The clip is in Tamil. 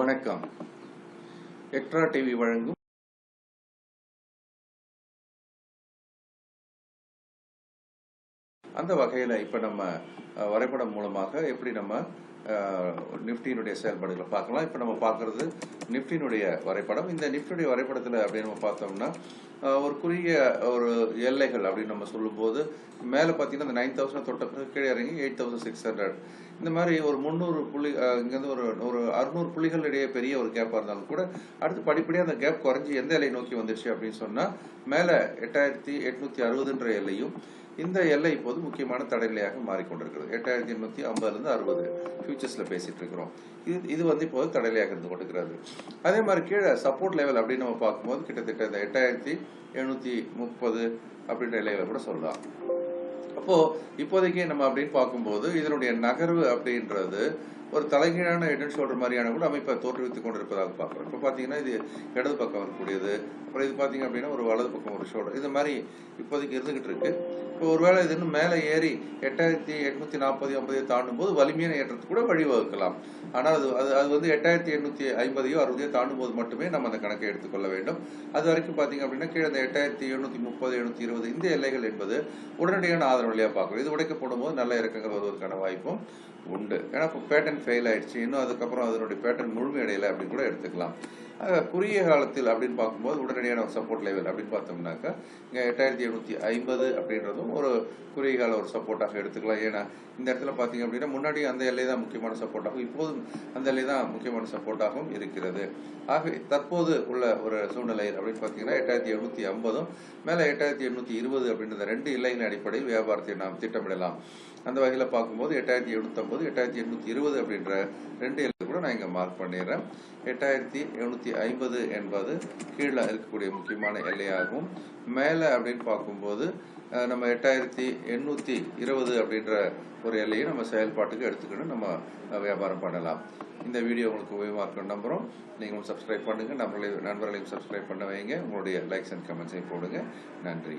வணக்கம். எக்ட்ரா டிவி வழங்கும் அந்த வகையில் இப்போ நம்ம வரைபடம் மூலமாக எப்படி நம்ம நிஃப்டியினுடைய செயல்பாடுகளை பார்க்கலாம். இப்போ நம்ம பார்க்குறது நிஃப்டியினுடைய வரைபடம். இந்த நிஃப்டியுடைய வரைபடத்தில் அப்படின்னு நம்ம பார்த்தோம்னா ஒரு குறுகிய ஒரு எல்லைகள் அப்படின்னு நம்ம சொல்லும்போது மேலே பார்த்தீங்கன்னா இந்த நைன் தௌசண்ட் தொட்ட பிறகு கீழே இறங்கி எயிட் தௌசண்ட் சிக்ஸ் ஹண்ட்ரட் இந்த மாதிரி ஒரு முந்நூறு புள்ளி இங்கேருந்து ஒரு ஒரு அறுநூறு புள்ளிகள் இடையே பெரிய ஒரு கேப்பாக இருந்தாலும் கூட அடுத்து படிப்படியாக அந்த கேப் குறைஞ்சி எந்த எல்லை நோக்கி வந்துருச்சு அப்படின்னு சொன்னால் மேலே எட்டாயிரத்தி எட்நூற்றி அறுபதுன்ற எல்லையும் இந்த எல்லை இப்போது முக்கியமான தடைநிலையாக மாறிக்கொண்டிருக்கிறது. எட்டாயிரத்தி எண்ணூற்றி ஐம்பதுலேருந்து அறுபது. ஃபியூச்சர்ஸில் பேசிகிட்டு இருக்கிறோம். இது இது வந்து இப்போது தடைநிலையாக இருந்து கொடுக்கிறது அதே மாதிரி கீழே சப்போர்ட் லெவல் அப்படின்னு நம்ம பார்க்கும்போது கிட்டத்தட்ட இந்த எட்டாயிரத்தி எழுநூற்றி முப்பது அப்படின்ற நிலையில கூட சொல்லலாம். அப்போ இப்போதைக்கு நம்ம அப்படின்னு பார்க்கும்போது இதனுடைய நகர்வு அப்படின்றது ஒரு தலைகீழான ஹெட் அண்ட் ஷோல்டர் மாதிரியான கூட அமைப்பை தோற்றுவித்துக் கொண்டிருப்பதாக பார்க்குறோம். இப்போ பார்த்தீங்கன்னா இது இடது பக்கம் இருக்கக்கூடியது. அப்புறம் இது பார்த்தீங்க அப்படின்னா ஒரு வலது பக்கம் ஒரு ஷோல்டர் இது மாதிரி இப்போதைக்கு இருந்துகிட்டு இருக்கு. இப்போ ஒருவேளை இது இன்னும் மேலே ஏறி எட்டாயிரத்தி எட்நூத்தி நாற்பது ஐம்பதையோ தாண்டும் போது வலிமையான ஏற்றத்துக்கு கூட வழிவகுக்கலாம். ஆனால் அது அது அது வந்து எட்டாயிரத்தி எண்ணூத்தி ஐம்பதையோ அறுபதையோ தாண்டும் போது மட்டுமே நம்ம அந்த கணக்கை எடுத்துக்கொள்ள வேண்டும். அது வரைக்கும் பார்த்தீங்க அப்படின்னா கீழே இந்த எட்டாயிரத்தி எழுநூற்றி முப்பது எழுநூற்றி இருபது இந்த எல்லைகள் என்பது உடனடியான ஆதரவு வழியாக பார்க்கணும். இது உடைக்கப்படும் போது நல்ல இறக்கங்கள் வருவதற்கான வாய்ப்பும் உண்டு. ஏன்னா இப்போ பேட்டர்ன் ஃபெயில் ஆயிடுச்சு. இன்னும் அதுக்கப்புறம் அதனுடைய பேட்டர்ன் முழுமையடையலை அப்படின்னு கூட எடுத்துக்கலாம். குறுகிய காலத்தில் அப்படின்னு பார்க்கும்போது உடனடியான சப்போர்ட் லெவல் அப்படின்னு பார்த்தோம்னாக்கா இங்கே எட்டாயிரத்தி எழுநூத்தி ஐம்பது அப்படின்றதும் ஒரு குறுகிய கால ஒரு சப்போர்ட்டாக எடுத்துக்கலாம். ஏன்னா இந்த இடத்துல பார்த்தீங்க அப்படின்னா முன்னாடி அந்த எல்லை தான் முக்கியமான சப்போர்ட்டாகும் இப்போதும் அந்த எல்லை தான் முக்கியமான சப்போர்ட்டாகவும் இருக்கிறது. ஆகவே தற்போது உள்ள ஒரு சூழ்நிலை அப்படின்னு பார்த்தீங்கன்னா எட்டாயிரத்தி எழுநூற்றி ஐம்பதும் மேலே எட்டாயிரத்தி எண்ணூற்றி இருபது அப்படின்ற ரெண்டு எல்லைகளின் அடிப்படையில் வியாபாரத்தை நாம் திட்டமிடலாம். அந்த வகையில் பார்க்கும்போது எட்டாயிரத்தி எழுநூற்றம்பது எட்டாயிரத்தி எண்ணூற்றி இருபது அப்படின்ற ரெண்டு கூட நான் இங்கே மார்க் பண்ணிடுறேன். எட்டாயிரத்தி எழுநூற்றி ஐம்பது என்பது கீழே இருக்கக்கூடிய முக்கியமான எல்லையாகும். மேலே அப்படின்னு பார்க்கும்போது நம்ம எட்டாயிரத்தி எண்ணூற்றி இருபது அப்படின்ற ஒரு எல்லையை நம்ம செயல்பாட்டுக்கு எடுத்துக்கணும். நம்ம வியாபாரம் பண்ணலாம். இந்த வீடியோ உங்களுக்கு உபயோகமாக இருக்கும் நம்புகிறோம் நீங்களும் சப்ஸ்கிரைப் பண்ணுங்கள் நண்பர்களையும் நண்பர்களையும் சப்ஸ்கிரைப் பண்ண வைங்க. உங்களுடைய லைக்ஸ் அண்ட் கமெண்ட்ஸையும் போடுங்க. நன்றி.